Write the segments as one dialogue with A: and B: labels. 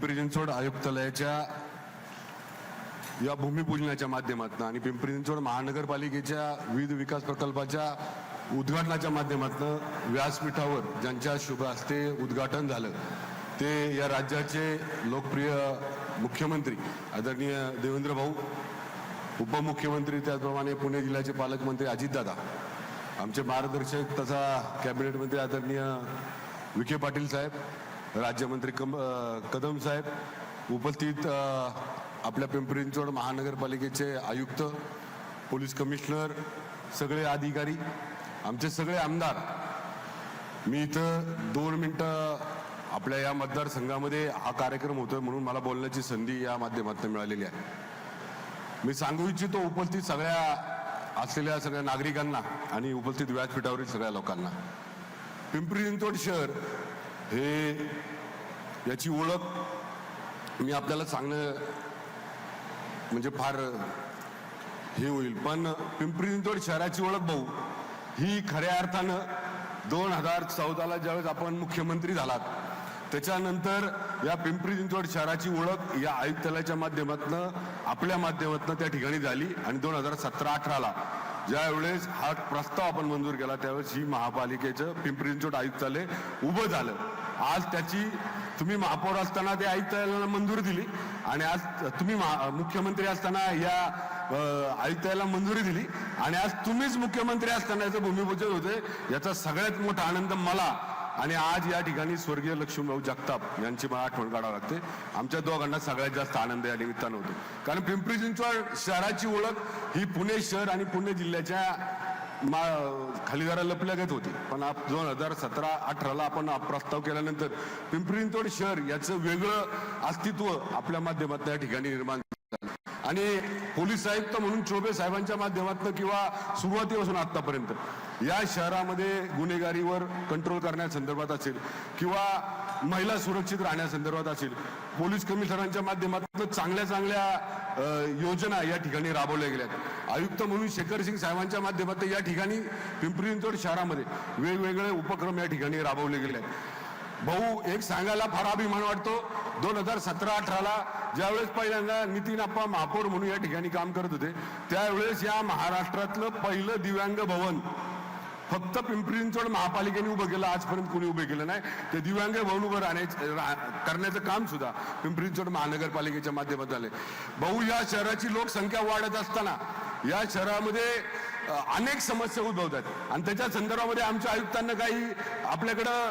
A: पिंपरी चिंचवड आयुक्तालयाच्या या भूमिपूजनाच्या माध्यमातून आणि पिंपरी चिंचवड महानगरपालिकेच्या विविध विकास प्रकल्पाच्या उद्घाटनाच्या माध्यमातून व्यासपीठावर ज्यांच्या शुभ हस्ते उद्घाटन झालं ते या राज्याचे लोकप्रिय मुख्यमंत्री आदरणीय देवेंद्र भाऊ उपमुख्यमंत्री त्याचप्रमाणे पुणे जिल्ह्याचे पालकमंत्री अजितदादा आमचे मार्गदर्शक तथा कॅबिनेट मंत्री आदरणीय विखे पाटील साहेब राज्यमंत्री कम कदम साहेब उपस्थित आपल्या पिंपरी चिंचवड महानगरपालिकेचे आयुक्त पोलीस कमिशनर सगळे अधिकारी आमचे सगळे आमदार मी इथं दोन मिनटं आपल्या या मतदारसंघामध्ये हा कार्यक्रम होतोय म्हणून मला बोलण्याची संधी या माध्यमातून मिळालेली आहे. मी सांगू इच्छितो उपस्थित सगळ्या असलेल्या सगळ्या नागरिकांना आणि उपस्थित व्यासपीठावरील सगळ्या लोकांना. पिंपरी चिंचवड शहर हे याची ओळख मी आपल्याला सांगणं म्हणजे फार हे होईल. पण पिंपरी चिंचवड शहराची ओळख भाऊ ही खऱ्या अर्थानं दोन हजार चौदाला ज्यावेळेस आपण मुख्यमंत्री झालात त्याच्यानंतर या पिंपरी चिंचवड शहराची ओळख या आयुक्तालयाच्या माध्यमातून आपल्या माध्यमातून त्या ठिकाणी झाली. आणि दोन हजार सतरा अठराला ज्यावेळेस हा प्रस्ताव आपण मंजूर केला त्यावेळेस ही महापालिकेचं पिंपरी चिंचवड आयुक्तालय उभं झालं. आज त्याची तुम्ही महापौर असताना ते आयुक्तालयाला मंजुरी दिली आणि आज तुम्ही मुख्यमंत्री असताना या आयुक्तालयाला मंजुरी दिली आणि आज तुम्हीच मुख्यमंत्री असताना याचं भूमिपूजन होते याचा सगळ्यात मोठा आनंद मला आणि आज या ठिकाणी स्वर्गीय लक्ष्मीभाऊ जगताप यांची मला आठवण काढावी लागते. आमच्या दोघांना सगळ्यात जास्त आनंद या निमित्तानं होतो. कारण पिंपरी चिंचवड शहराची ओळख ही पुणे शहर आणि पुणे जिल्ह्याच्या मा खाली जरा घेत होती पण आप दोन हजार सतरा अठराला आपण प्रस्ताव केल्यानंतर पिंपरी चिंचवड शहर याचं वेगळं अस्तित्व आपल्या माध्यमात या ठिकाणी निर्माण झालं. आणि पोलीस आयुक्त म्हणून चोबे साहेबांच्या माध्यमातून किंवा सुरुवातीपासून आतापर्यंत या शहरामध्ये गुन्हेगारीवर कंट्रोल करण्यासंदर्भात असेल किंवा महिला सुरक्षित राहण्यासंदर्भात असेल पोलीस कमिशनरांच्या माध्यमातून चांगल्या चांगल्या योजना या ठिकाणी राबवल्या गेल्यात. आयुक्त म्हणून शेखर सिंग साहेबांच्या माध्यमातून या ठिकाणी पिंपरी चिंचवड शहरामध्ये वेगवेगळे उपक्रम या ठिकाणी राबवले गेले आहेत भाऊ एक सांगायला फार अभिमान वाटतो दोन हजार सतरा अठराला ज्यावेळेस पहिल्यांदा नितीन आप्पा महापौर म्हणून या ठिकाणी काम करत होते त्यावेळेस या महाराष्ट्रातलं पहिलं दिव्यांग भवन फक्त पिंपरी चिंचवड महापालिकेने उभं केलं आजपर्यंत कोणी उभे केलं नाही. ते दिव्यांग भवन उभं राहण्याचं रा- करण्याचं काम सुद्धा पिंपरी चिंचवड महानगरपालिकेच्या माध्यमात झाले भाऊ या शहराची लोकसंख्या वाढत असताना या शहरामध्ये अनेक समस्या उद्भवतात. आणि त्याच्या संदर्भामध्ये आमच्या आयुक्तांना काही आपल्याकडं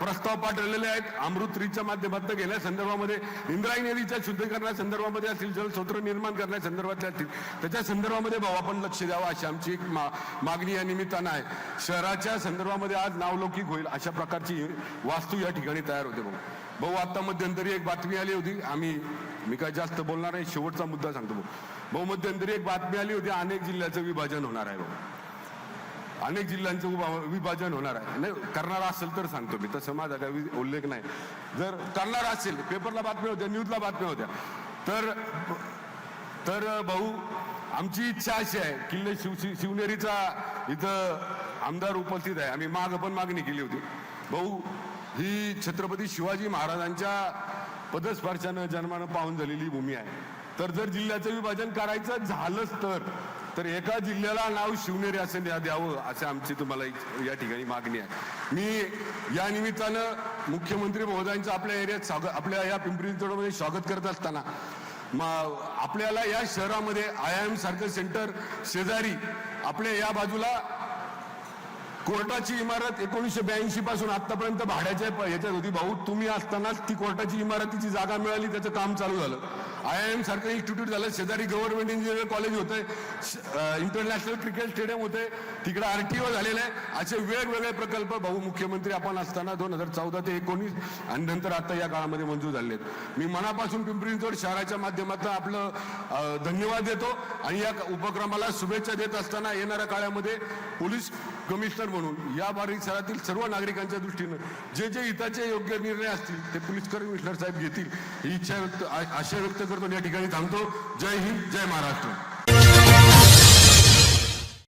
A: प्रस्ताव पाठवलेले आहेत. अमृतरीच्या माध्यमातून गेल्या संदर्भामध्ये इंद्रायणी नदीच्या शुद्धीकरणा संदर्भामध्ये असतील जलस्रोत निर्माण करण्यासंदर्भातल्या असतील. त्याच्या संदर्भामध्ये भाऊ आपण लक्ष द्यावं अशी आमची एक मा- मागणी या निमित्तानं आहे. शहराच्या संदर्भामध्ये आज नावलौकिक होईल अशा प्रकारची वास्तू या ठिकाणी तयार होते भाऊ भाऊ आत्ता मध्यंतरी एक बातमी आली होती. आम्ही मी काय जास्त बोलणार नाही शेवटचा मुद्दा सांगतो भाऊ भाऊ मध्यंतरी एक बातमी आली होती. अनेक जिल्ह्याचं विभाजन होणार आहे भाऊ अनेक जिल्ह्यांचं उभा- विभाजन होणार आहे. नाही करणार असेल तर सांगतो मी. तसं माझा काही उल्लेख नाही. जर करणार असेल पेपरला बातम्या होत्या न्यूजला बातम्या होत्या तर तर भाऊ आमची इच्छा अशी आहे किल्ले शिव शिव- शिवनेरीचा इथं आमदार उपस्थित आहे. आम्ही माग पण मागणी केली होती. भाऊ ही छत्रपती शिवाजी महाराजांच्या पदस्पर्शानं जन्मानं पाहून झालेली भूमी आहे. तर जर जिल्ह्याचं विभाजन करायचं झालंच तर तर एका जिल्ह्याला नाव शिवनेरी असं द्या द्यावं असं आमची तुम्हाला एक- या ठिकाणी मागणी आहे. मी या निमित्तानं मुख्यमंत्री महोदयांचं आपल्या एरियात स्वागत आपल्या या पिंपरी चिंचवडमध्ये स्वागत करत असताना आपल्याला या शहरामध्ये आय एम सारखं सेंटर शेजारी आपल्या या बाजूला कोर्टाची इमारत एकोणीसशे ब्याऐंशी पासून आतापर्यंत भाड्याच्या याच्यात होती. भाऊ तुम्ही असतानाच ती कोर्टाची इमारतीची जागा मिळाली त्याचं काम चालू झालं. आय आय एम सारखं इन्स्टिट्यूट झालं. शेजारी गव्हर्नमेंट इंजिनिअरिंग कॉलेज होतंय. इंटरनॅशनल क्रिकेट स्टेडियम होते तिकडे आरटीओ झालेलं आहे. असे वेगवेगळे प्रकल्प भाऊ मुख्यमंत्री आपण असताना दोन हजार चौदा ते एकोणीस आणि नंतर आता या काळामध्ये मंजूर झाले आहेत. मी मनापासून पिंपरी चिंचवड शहराच्या माध्यमातून आपलं धन्यवाद देतो आणि या उपक्रमाला शुभेच्छा देत असताना येणाऱ्या काळामध्ये पोलीस कमिशनर म्हणून या परिसरातील सर्व नागरिकांच्या दृष्टीनं जे जे हिताचे योग्य निर्णय असतील ते पोलीस कमिशनर साहेब घेतील. ही इच्छा व्यक्त आशा व्यक्त करतो या ठिकाणी थांबतो. जय हिंद जय महाराष्ट्र.